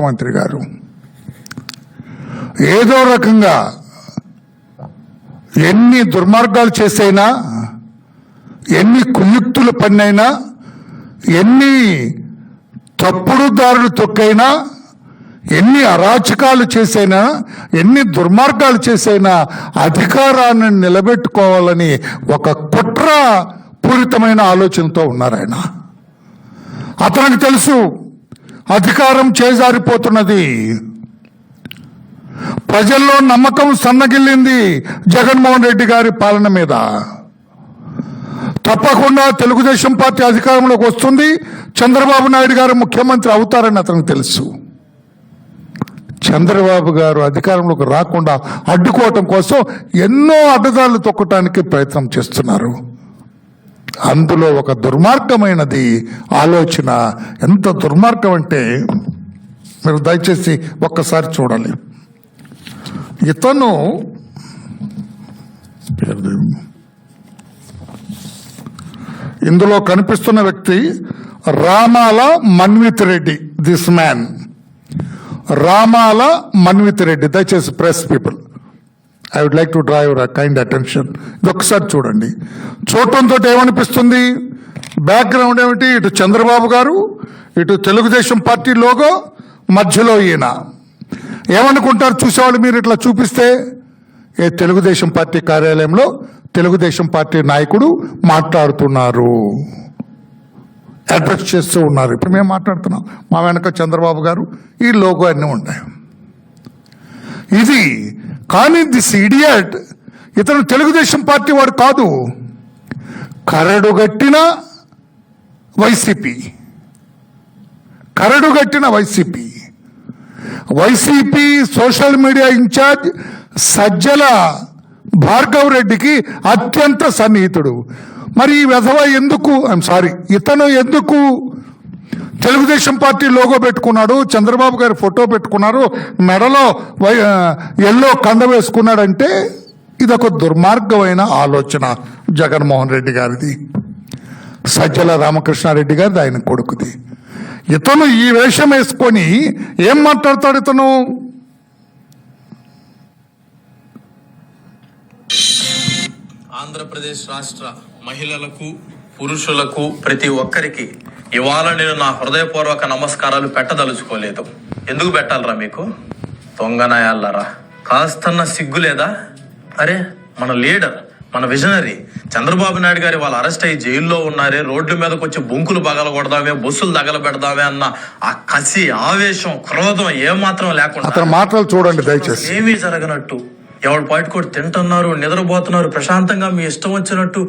ముఖ్యమంత్రి గారు. ఏదో రకంగా ఎన్ని దుర్మార్గాలు చేసైనా ఎన్ని కుయుక్తులు పన్నైనా ఎన్ని తప్పుడు దారులు తొక్కైనా ఎన్ని అరాచకాలు చేసైనా ఎన్ని దుర్మార్గాలు చేసైనా అధికారాన్ని నిలబెట్టుకోవాలని ఒక కుట్ర పూరితమైన ఆలోచనతో ఉన్నారు ఆయన అతనికి తెలుసు అధికారం చేజారిపోతున్నది. ప్రజల్లో నమ్మకం సన్నగిల్లింది జగన్మోహన్ రెడ్డి గారి పాలన మీద. తప్పకుండా తెలుగుదేశం పార్టీ అధికారంలోకి వస్తుంది. చంద్రబాబు నాయుడు గారు ముఖ్యమంత్రి అవుతారని అతనికి తెలుసు. చంద్రబాబు గారు అధికారంలోకి రాకుండా అడ్డుకోవటం కోసం ఎన్నో అడ్డదారులు తొక్కటానికి ప్రయత్నం చేస్తున్నారు. అందులో ఒక దుర్మార్గమైనది ఆలోచన. ఎంత దుర్మార్గం అంటే మీరు దయచేసి ఒక్కసారి చూడాలి ఇతను ఇందులో కనిపిస్తున్న వ్యక్తి రామాల మన్విత్ రెడ్డి దిస్ మ్యాన్. రామాల మన్విత్ రెడ్డి దయచేసి press people. I would like to draw your kind attention ఇది ఒకసారి చూడండి చూడటంతో ఏమనిపిస్తుంది? బ్యాక్గ్రౌండ్ ఏమిటి? ఇటు చంద్రబాబు గారు ఇటు తెలుగుదేశం పార్టీ లోగో మధ్యలో ఈయన. ఏమనుకుంటారు? చూసేవాళ్ళు మీరు ఇట్లా చూపిస్తే ఏ తెలుగుదేశం పార్టీ కార్యాలయంలో తెలుగుదేశం పార్టీ నాయకుడు మాట్లాడుతున్నారు. అడ్రస్ చేస్తూ ఉన్నారు. ఇప్పుడు మేము మాట్లాడుతున్నాం. మా వెనక చంద్రబాబు గారు ఈ లోగో అన్నీ ఉంటాయి. ఇది కానీ దిస్ ఇడియట్ ఇతను తెలుగుదేశం పార్టీ వాడు కాదు. కరడుగట్టిన YCP. కరడుగట్టిన YCP. YCP social media incharge Sajjala Bhargav రెడ్డికి అత్యంత సన్నిహితుడు. మరి ఈ వెధవ ఎందుకు ఐఎమ్ సారీ ఇతను ఎందుకు తెలుగుదేశం పార్టీ లోగో పెట్టుకున్నాడు చంద్రబాబు గారి ఫోటో పెట్టుకున్నారు మెడలో వై ఎల్లో కండ వేసుకున్నాడంటే ఇదొక దుర్మార్గమైన ఆలోచన జగన్మోహన్ రెడ్డి గారిది. సజ్జల రామకృష్ణారెడ్డి గారిది ఆయన కొడుకుది. ఇతను ఈ వేషం వేసుకొని ఏం మాట్లాడతాడు ఇతను? ఆంధ్రప్రదేశ్ రాష్ట్ర మహిళలకు పురుషులకు ప్రతి ఒక్కరికి ఇవాళ నేను నా హృదయపూర్వక నమస్కారాలు పెట్టదలుచుకోలేదు. ఎందుకు పెట్టాలరా మీకు? దొంగనాయాలరా. కాస్తన్న సిగ్గు లేదా? అరే మన లీడర్ మన విజనరీ చంద్రబాబు నాయుడు గారి వాళ్ళు అరెస్ట్ అయ్యి జైల్లో ఉన్నారే రోడ్ల మీదకి వచ్చి బొంకులు పగలగొడదామే బస్సులు తగలబెడదామే అన్న ఆ కసి ఆవేశం క్రోధం ఏమాత్రం లేకుండా మాటలు చూడండి దయచేసి. ఏమీ జరగనట్టు. ఎవడు పాటుకోటి తింటున్నారు నిద్రపోతున్నారు ప్రశాంతంగా మీ ఇష్టం వచ్చినట్టు